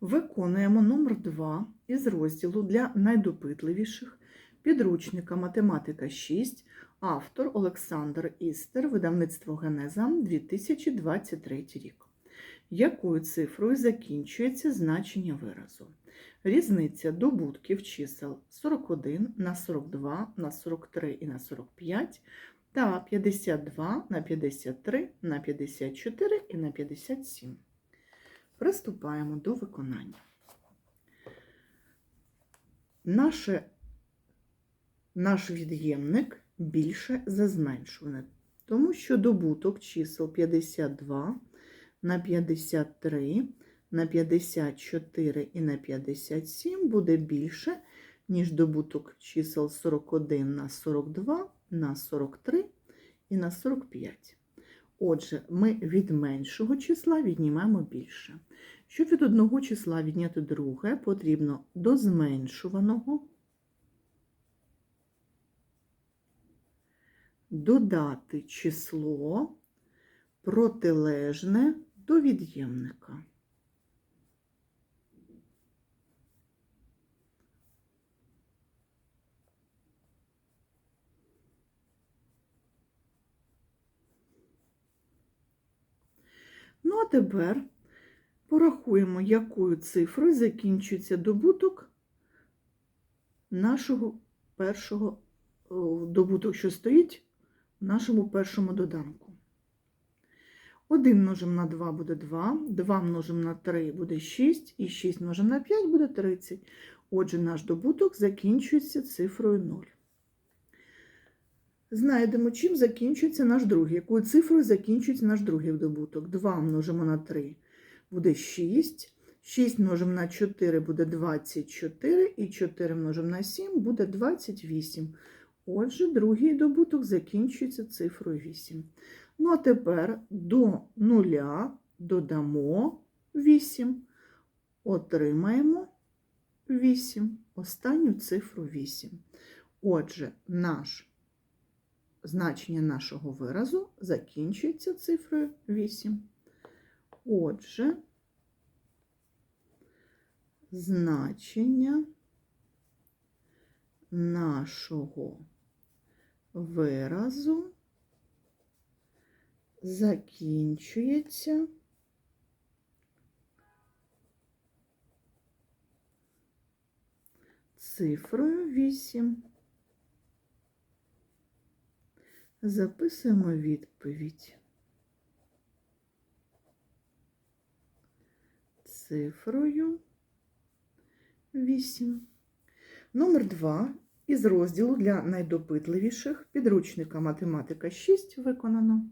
Виконуємо номер 2 із розділу для найдопитливіших підручника Математика 6, автор Олександр Істер, видавництво Генеза 2023 рік. Якою цифрою закінчується значення виразу? Різниця добутків чисел 41 на 42 на 43 і на 45 та 52 на 53 на 54 і на 57. Приступаємо до виконання. Наше, наш від'ємник більше за зменшуване, тому що добуток чисел 52 на 53 на 54 і на 57 буде більше, ніж добуток чисел 41 на 42 на 43 і на 45. Отже, ми від меншого числа віднімаємо більше. Щоб від одного числа відняти друге, потрібно до зменшуваного додати число протилежне до від'ємника. Ну, а тепер порахуємо, якою цифрою закінчується добуток нашого першого добуток, що стоїть в нашому першому доданку. 1 множимо на 2 буде 2, 2 множимо на 3 буде 6, і 6 множимо на 5 буде 30. Отже, наш добуток закінчується цифрою 0. Знайдемо, чим закінчується наш другий, якою цифрою закінчується наш другий добуток. 2 множимо на 3 буде 6, 6 множимо на 4 буде 24, і 4 множимо на 7 буде 28. Отже, другий добуток закінчується цифрою 8. Ну, а тепер до нуля додамо 8, отримаємо 8, останню цифру 8. Отже, наш значення нашого виразу закінчується цифрою 8. Отже, значення нашого виразу закінчується цифрою 8. Записуємо відповідь. Цифрою 8. Номер 2 із розділу для найдопитливіших підручника Математика 6 виконано.